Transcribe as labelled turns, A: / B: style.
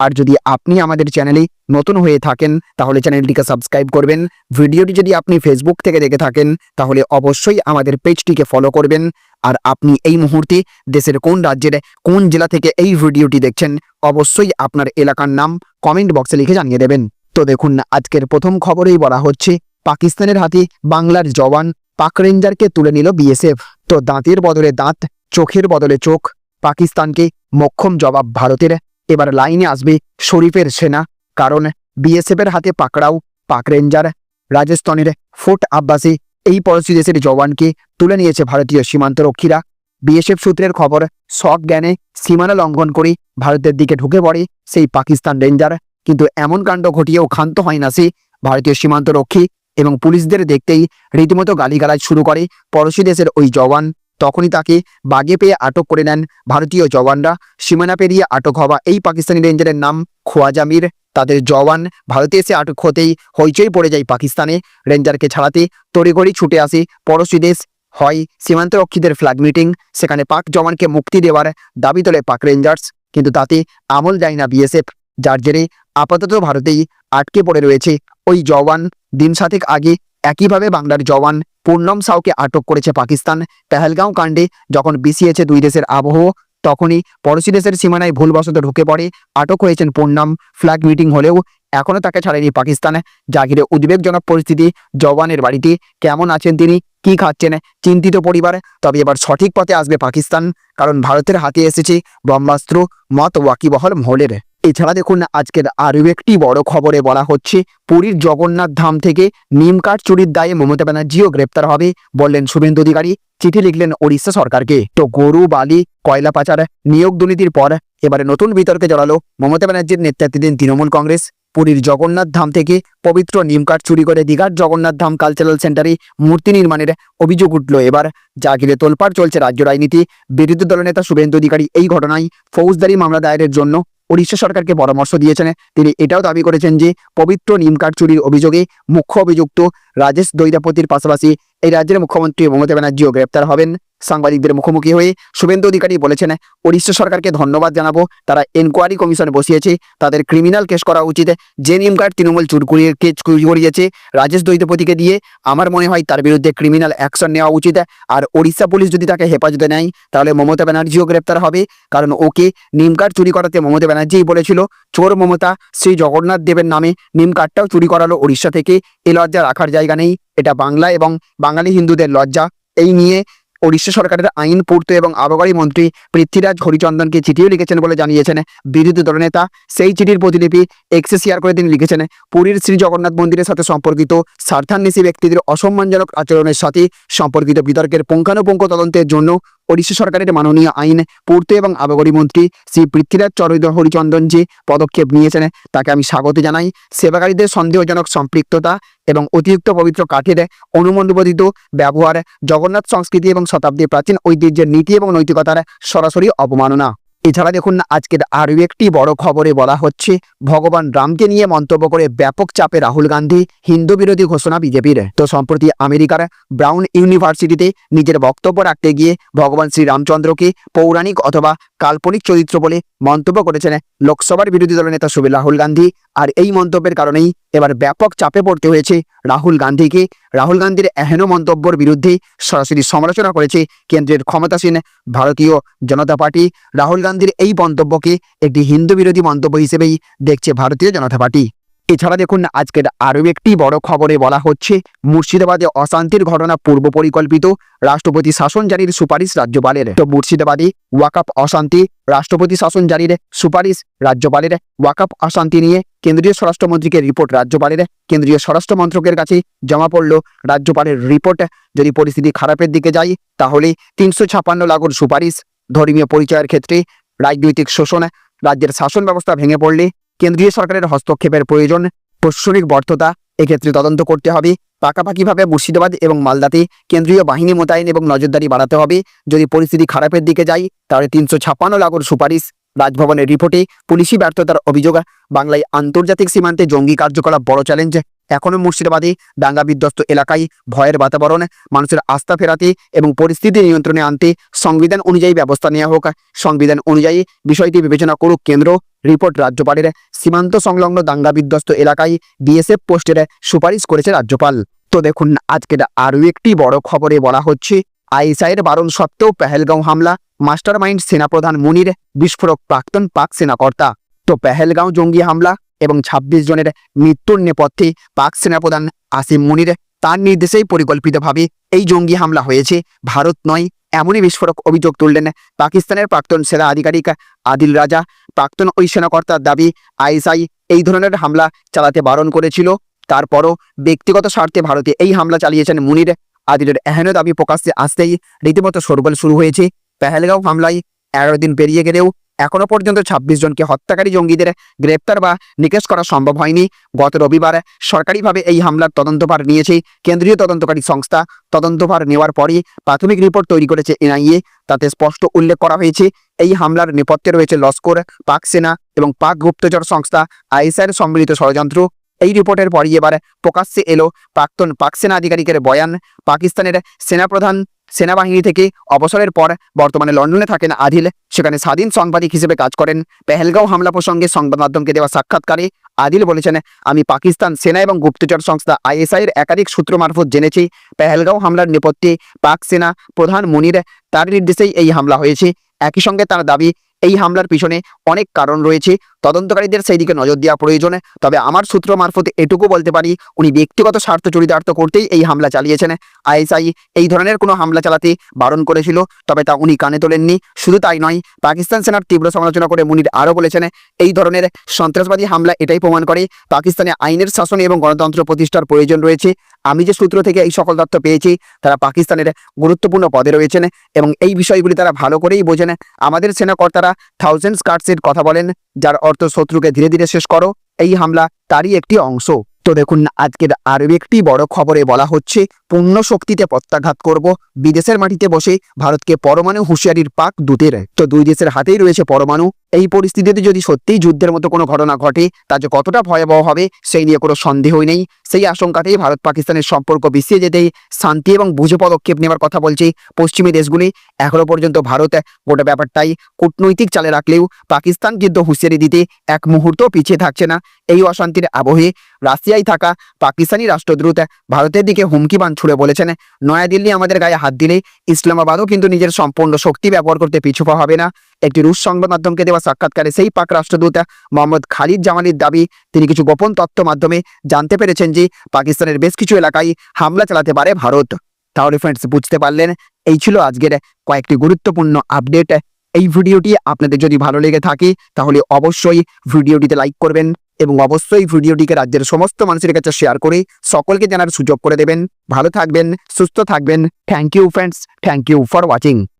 A: আর যদি আপনি আমাদের চ্যানেলে নতুন হয়ে থাকেন, তাহলে চ্যানেলটিকে সাবস্ক্রাইব করবেন। ভিডিওটি যদি আপনি ফেসবুক থেকে দেখে থাকেন, তাহলে অবশ্যই আমাদের পেজটিকে ফলো করবেন। আর আপনি এই মুহূর্তে দেশের কোন রাজ্যের, কোন জেলা থেকে এই ভিডিওটি দেখছেন, অবশ্যই আপনার এলাকার নাম কমেন্ট বক্সে লিখে জানিয়ে দেবেন। তো দেখুন, আজকের প্রথম খবরেই বলা হচ্ছে, পাকিস্তানের হাতে বাংলার জওয়ান পাক রেঞ্জারকে তুলে নিল বিএসএফ তো দাঁতের বদলে দাঁত, চোখের বদলে চোখ। পাকিস্তানকে মক্ষম জবাব ভারতের। এবার লাইনে আসবে শরীফের সেনা। কারণ বিএসএফের হাতে পাকড়াও, পাক রেঞ্জার, রাজস্থানের ফোর্ট আব্বাসে এই পড়োশি দেশের জওয়ানকে তুলে নিয়েছে ভারতীয় সীমান্তরক্ষীরা। বিএসএফ সূত্রের খবর শক জ্ঞানে সীমানা লঙ্ঘন করে ভারতের দিকে ঢুকে পড়ে সেই পাকিস্তান রেঞ্জার। কিন্তু এমন কাণ্ড ঘটিয়েও ক্ষান্ত হয় না সে ভারতীয় সীমান্তরক্ষী এবং পুলিশদের দেখতেই রীতিমতো গালিগালাজ শুরু করে পড়োশি দেশের ওই জওয়ান। তখনই তাকে বাগে পেয়ে আটক করে নেন ভারতীয় জওয়ানরা। সীমানা পেরিয়ে আটক হওয়া এই পাকিস্তানি রেঞ্জারের নাম খোয়াজা মীর তাদের জওয়ান ভারতে এসে আটক হতেই হইচই পড়ে যায় পাকিস্তানে। রেঞ্জারকে ছাড়াতে তড়িঘড়ি ছুটে আসে পড়োশি দেশ। হয় সীমান্তরক্ষীদের ফ্ল্যাগ মিটিং সেখানে পাক জওয়ানকে মুক্তি দেওয়ার দাবি তোলে পাক রেঞ্জার্স। কিন্তু তাতে আমল যায় না বিএসএফ, যার জেরে আপাতত ভারতেই আটকে পড়ে রয়েছে ওই জওয়ান। দিন সাতেক আগে একইভাবে বাংলার জওয়ান পূর্ণম সাউকে আটক করেছে পাকিস্তান। পেহেলগাঁও কাণ্ডে যখন বিসিয়েছে দুই দেশের আবহ, তখনই পড়োশি দেশের সীমানায় ভুলবশত ঢুকে পড়ে আটক হয়েছেন পূর্ণম ফ্ল্যাগ মিটিং হলেও এখনও তাকে ছাড়েনি পাকিস্তান। যা ঘিরে উদ্বেগজনক পরিস্থিতি, জওয়ানের বাড়িতে কেমন আছেন তিনি, কি খাচ্ছেন, চিন্তিত পরিবার, তবে এবার সঠিক পথে আসবে পাকিস্তান, কারণ ভারতের হাতে এসেছে ব্রহ্মাস্ত্র, মত ওয়াকিবহল মহলের এছাড়া দেখুন আজকের আরও একটি বড় খবরে বলা হচ্ছে, পুরীর জগন্নাথ ধাম থেকে নিম কাঠ চুরির দায়ে মমতা ব্যানার্জিও গ্রেপ্তার হবে বললেন শুভেন্দু অধিকারী। চিঠি লিখলেন ওড়িশা সরকারকে। তো গরু, বালি, কয়লা পাচার নিয়োগ দুর্নীতির পর এবারে নতুন বিতর্কে জড়ালো মমতা ব্যানার্জির নেতৃত্বাধীন তৃণমূল কংগ্রেস। পুরীর জগন্নাথ ধাম থেকে পবিত্র নিমকাঠ চুরি করে দীঘার জগন্নাথ ধাম কালচারাল সেন্টারে মূর্তি নির্মাণের অভিযোগ উঠল এবার। যা ঘিরে তোলপাড় চলছে রাজ্য রাজনীতি। বিরোধী দলনেতা শুভেন্দু অধিকারী এই ঘটনায় ফৌজদারি মামলা দায়েরের জন্য ওড়িশা সরকারকে পরামর্শ দিয়েছেন। তিনি এটাও দাবি করেছেন যে, পবিত্র নিমকাঠ চুরির অভিযোগে মুখ্য অভিযুক্ত রাজেশ দৈদাপতির পাশাপাশি এই রাজ্যের মুখ্যমন্ত্রী মমতা ব্যানার্জিও গ্রেপ্তার হবেন। সাংবাদিকদের মুখোমুখি হয়ে শুভেন্দু অধিকারী বলেছেন, ওড়িশা সরকারকে ধন্যবাদ জানাব। তারা এনকোয়ারি কমিশন বসিয়েছে। তাদের ক্রিমিনাল কেস করা উচিত। যে কার্ড তৃণমূল চুর করিয়ে কেস করিয়েছে, রাজেশ দৈতপতিকে দিয়ে আমার মনে হয় তার বিরুদ্ধে ক্রিমিনাল অ্যাকশন নেওয়া উচিত। আর ওড়িশা পুলিশ যদি তাকে হেফাজতে নেয়, তাহলে মমতা ব্যানার্জিও গ্রেপ্তার হবে। কারণ ওকে নিম কার্ড চুরি করাতে মমতা ব্যানার্জিই বলেছিল, চোর মমতা, শ্রী জগন্নাথ দেবের নামে নিম কার্ডটাও চুরি করালো ওড়িশা থেকে। এ লজ্জা রাখার জায়গা নেই। এটা বাংলা এবং বাঙালি হিন্দুদের লজ্জা। এই নিয়ে ওড়িশা সরকারের আইন পূর্ত এবং আবগারি মন্ত্রী পৃথ্বীরাজ হরিচন্দনকে চিঠিও লিখেছেন বলে জানিয়েছেন বিরোধী দলনেতা সেই চিঠির প্রতিলিপি এক্সে শেয়ার করে তিনি লিখেছেন, পুরীর শ্রী জগন্নাথ মন্দিরের সাথে সম্পর্কিত স্বার্থান্বেষী ব্যক্তিদের অসম্মানজনক আচরণের সাথে সম্পর্কিত বিতর্কের পুঙ্খানুপুঙ্খ তদন্তের জন্য ওড়িশা সরকারের মাননীয় আইন পূর্ত এবং আবগরী মন্ত্রী শ্রী পৃথ্বীরাজ চরিত হরিচন্দন যে পদক্ষেপ নিয়েছেন তাকে আমি স্বাগত জানাই সেবাকারীদের সন্দেহজনক সম্পৃক্ততা এবং অতিরিক্ত পবিত্র কাঠের অনুমোদিত ব্যবহার জগন্নাথ সংস্কৃতি এবং শতাব্দীর প্রাচীন ঐতিহ্যের নীতি এবং নৈতিকতার সরাসরি অবমাননা। এছাড়া দেখুন আজকের আরও একটি বড় খবরে বলা হচ্ছে, ভগবান রামকে নিয়ে মন্তব্য করে ব্যাপক চাপে রাহুল গান্ধী হিন্দু বিরোধী ঘোষণা বিজেপির। তো সম্প্রতি আমেরিকার ব্রাউন ইউনিভার্সিটিতে নিজের বক্তব্য রাখতে গিয়ে ভগবান শ্রীরামচন্দ্রকে পৌরাণিক অথবা কাল্পনিক চরিত্র বলে মন্তব্য করেছেন লোকসভার বিরোধী দলের নেতা সুবি রাহুল গান্ধী। আর এই মন্তব্যের কারণেই এবার ব্যাপক চাপে পড়তে হয়েছে রাহুল গান্ধীকে। রাহুল গান্ধীর এহেন মন্তব্যের বিরুদ্ধে সরাসরি সমালোচনা করেছে কেন্দ্রের ক্ষমতাসীন ভারতীয় জনতা পার্টি। রাহুল গান্ধীর এই মন্তব্যকে একটি হিন্দু বিরোধী মন্তব্য হিসেবেই দেখছে ভারতীয় জনতা পার্টি। এছাড়া দেখুন, আজকের আরও একটি বড় খবরে বলা হচ্ছে, মুর্শিদাবাদে অশান্তির ঘটনা পূর্ব পরিকল্পিত, রাষ্ট্রপতি শাসন জারির সুপারিশ রাজ্যপালের। তো মুর্শিদাবাদে ওয়াকাপ অশান্তি, রাষ্ট্রপতি শাসন জারির সুপারিশ রাজ্যপালের। ওয়াকাপ অশান্তি নিয়ে কেন্দ্রীয় স্বরাষ্ট্রমন্ত্রীকে রিপোর্ট রাজ্যপালের। কেন্দ্রীয় স্বরাষ্ট্র মন্ত্রকের কাছে জমা পড়ল রাজ্যপালের রিপোর্ট। যদি পরিস্থিতি খারাপের দিকে যায় তাহলে তিনশো ছাপান্ন লাখর সুপারিশ ধর্মীয় পরিচয়ের ক্ষেত্রে, রাজনৈতিক শোষণ, রাজ্যের শাসন ব্যবস্থা ভেঙে পড়লে কেন্দ্রীয় সরকারের হস্তক্ষেপের প্রয়োজন, প্রশাসনিক ব্যর্থতা, এক্ষেত্রে তদন্ত করতে হবে। পাকাপাকিভাবে মুর্শিদাবাদ এবং মালদাতে কেন্দ্রীয় বাহিনী মোতায়েন এবং নজরদারি বাড়াতে হবে। যদি পরিস্থিতি খারাপের দিকে যায়, তাহলে তিনশো ছাপ্পান্ন লাগর সুপারিশ রাজভবনের রিপোর্টে পুলিশি ব্যর্থতার অভিযোগ, বাংলায় আন্তর্জাতিক সীমান্তে জঙ্গি কার্যকলাপ বড় চ্যালেঞ্জ এখনও মুর্শিদাবাদে দাঙ্গা বিধ্বস্ত এলাকায় ভয়ের বাতাবরণ, মানুষের আস্থা ফেরাতে এবং পরিস্থিতি নিয়ন্ত্রণে আনতে সংবিধান অনুযায়ী ব্যবস্থা নেওয়া হোক। সংবিধান অনুযায়ী বিষয়টি বিবেচনা করুক কেন্দ্র, রিপোর্ট রাজ্যপালের সীমান্ত সংলগ্ন দাঙ্গা বিধ্বস্ত এলাকায় বিএসএফ পোস্টের সুপারিশ করেছে রাজ্যপাল। তো দেখুন, আজকের আরও একটি বড় খবরে বলা হচ্ছে আইএসআইয়ের বারণ সত্ত্বেও পেহেলগাঁও হামলা মাস্টার মাইন্ড সেনাপ্রধান মুনির, বিস্ফোরক প্রাক্তন পাক সেনাকর্তা। তো পেহেলগাঁও জঙ্গি হামলা এবং ২৬ জনের মৃত্যুর নেপথ্যে পাক সেনাপ্রধান আসিম মুনির তার নির্দেশেই পরিকল্পিতভাবে এই জঙ্গি হামলা হয়েছে। ভারত নয়, এমনই বিস্ফোরক অভিযোগ তুললেন পাকিস্তানের প্রাক্তন সেনা আধিকারিক আদিল রাজা। প্রাক্তন ওই সেনাকর্তার দাবি, আইএসআই এই ধরনের হামলা চালাতে বারণ করেছিল। তারপরও ব্যক্তিগত স্বার্থে ভারতে এই হামলা চালিয়েছেন মুনির। আদিলের এহেন দাবি প্রকাশ্যে আসতেই রীতিমতো সরবল শুরু হয়েছে। পেহেলগাঁও হামলায় এগারো দিন পেরিয়ে গেলেও এখনও পর্যন্ত ২৬ জনকে হত্যাকারী জঙ্গিদের গ্রেপ্তার বা নিকেশ করা সম্ভব হয়নি। গত রবিবার সরকারিভাবে এই হামলার তদন্তভার নিয়েছে কেন্দ্রীয় তদন্তকারী সংস্থা। তদন্তভার নেওয়ার পরই প্রাথমিক রিপোর্ট তৈরি করেছে এনআইএ। তাতে স্পষ্ট উল্লেখ করা হয়েছে, এই হামলার নেপথ্যে রয়েছে লস্কর, পাক সেনা এবং পাক গুপ্তচর সংস্থা, আইএসআইয়ের সম্মিলিত ষড়যন্ত্র। এই রিপোর্টের পরই এবার প্রকাশ্যে এলো প্রাক্তন পাক সেনা আধিকারিকের বয়ান। পাকিস্তানের সেনাপ্রধান সেনাবাহিনী থেকে অবসরের পর বর্তমানে লন্ডনে থাকেন আদিল। সেখানে স্বাধীন সাংবাদিক হিসেবে কাজ করেন। পেহেলগাঁও হামলা প্রসঙ্গে সংবাদ মাধ্যমকে দেওয়া সাক্ষাৎকারে আদিল বলেছেন, আমি পাকিস্তান সেনা এবং গুপ্তচর সংস্থা আইএসআই এর একাধিক সূত্র মারফত জেনেছি। পেহেলগাঁও হামলার নেপথ্যে পাক সেনা প্রধান মুনির তার নির্দেশেই এই হামলা হয়েছে। একই সঙ্গে তার দাবি, এই হামলার পিছনে অনেক কারণ রয়েছে। তদন্তকারীদের সেই দিকে নজর দেওয়া প্রয়োজন। তবে আমার সূত্র মারফত এটুকু বলতে পারি, উনি ব্যক্তিগত স্বার্থ চরিতার্থ করতেই এই হামলা চালিয়েছেন। আইএসআই এই ধরনের কোনো হামলা চালাতে বারণ করেছিল, তবে তা উনি কানে তোলেননি। শুধু তাই নয়, পাকিস্তান সেনার তীব্র সমালোচনা করে মুনির আরও বলেছেন, এই ধরনের সন্ত্রাসবাদী হামলা এটাই প্রমাণ করে, পাকিস্তানে আইনের শাসন এবং গণতন্ত্র প্রতিষ্ঠার প্রয়োজন রয়েছে। আমি যে সূত্র থেকে এই সকল তথ্য পেয়েছি, তারা পাকিস্তানের গুরুত্বপূর্ণ পদে রয়েছেন এবং এই বিষয়গুলি তারা ভালো করেই বোঝেন। আমাদের সেনাকর্তারা থাউজেন্ডস কার্ডসের কথা বলেন, যার অর্থ শত্রুকে ধীরে ধীরে শেষ করো। এই হামলা তারই একটি অংশ। তো দেখুন, আজকের আরও একটি বড় খবরে বলা হচ্ছে, পূর্ণ শক্তিতে প্রত্যাঘাত করব, বিদেশের মাটিতে বসে ভারতকে পরমাণু হুঁশিয়ারির পাক দূতের তো দুই দেশের হাতেই রয়েছে পরমাণু। এই পরিস্থিতিতে যদি সত্যিই যুদ্ধের মতো কোনো ঘটনা ঘটে, তা যে কতটা ভয়াবহ হবে, সেই নিয়ে কোনো সন্দেহই নেই। সেই আশঙ্কাতেই ভারত পাকিস্তানের সম্পর্ক বিছিয়ে যেতেই শান্তি এবং বুঝে পদক্ষেপ নেওয়ার কথা বলছে পশ্চিমী দেশগুলি। এখনও পর্যন্ত ভারত গোটা ব্যাপারটাই কূটনৈতিক চালে রাখলেও পাকিস্তান কিন্তু হুঁশিয়ারি দিতে এক মুহূর্ত পিছিয়ে থাকছে না। এই অশান্তির আবহে রাশিয়ায় থাকা পাকিস্তানি রাষ্ট্রদূত ভারতের দিকে হুমকি বান ছুড়ে বলেছেন, নয়াদিল্লি আমাদের গায়ে হাত দিলে ইসলামাবাদও কিন্তু নিজের সম্পূর্ণ শক্তি ব্যবহার করতে পিছুপা হবে না। একটি রুশ সংবাদ মাধ্যমকে দেওয়া সাক্ষাৎকারে সেই পাক রাষ্ট্রদূত মোহাম্মদ খালিদ জামানির দাবি, তিনি কিছু গোপন তথ্য মাধ্যমে জানতে পেরেছেন যে পাকিস্তানের বেশ কিছু এলাকায় হামলা চালাতে পারে ভারত। তাহলে ফ্রেন্ডস বুঝতে পারলেন, এই ছিল আজকের কয়েকটি গুরুত্বপূর্ণ আপডেট এই ভিডিওটি আপনাদের যদি ভালো লেগে থাকে, তাহলে অবশ্যই ভিডিওটিতে লাইক করবেন এবং অবশ্যই ভিডিওটিকে রাজ্যের সমস্ত মানুষের কাছে শেয়ার করে সকলকে জানার সুযোগ করে দেবেন। ভালো থাকবেন, সুস্থ থাকবেন। Thank you friends thank you for watching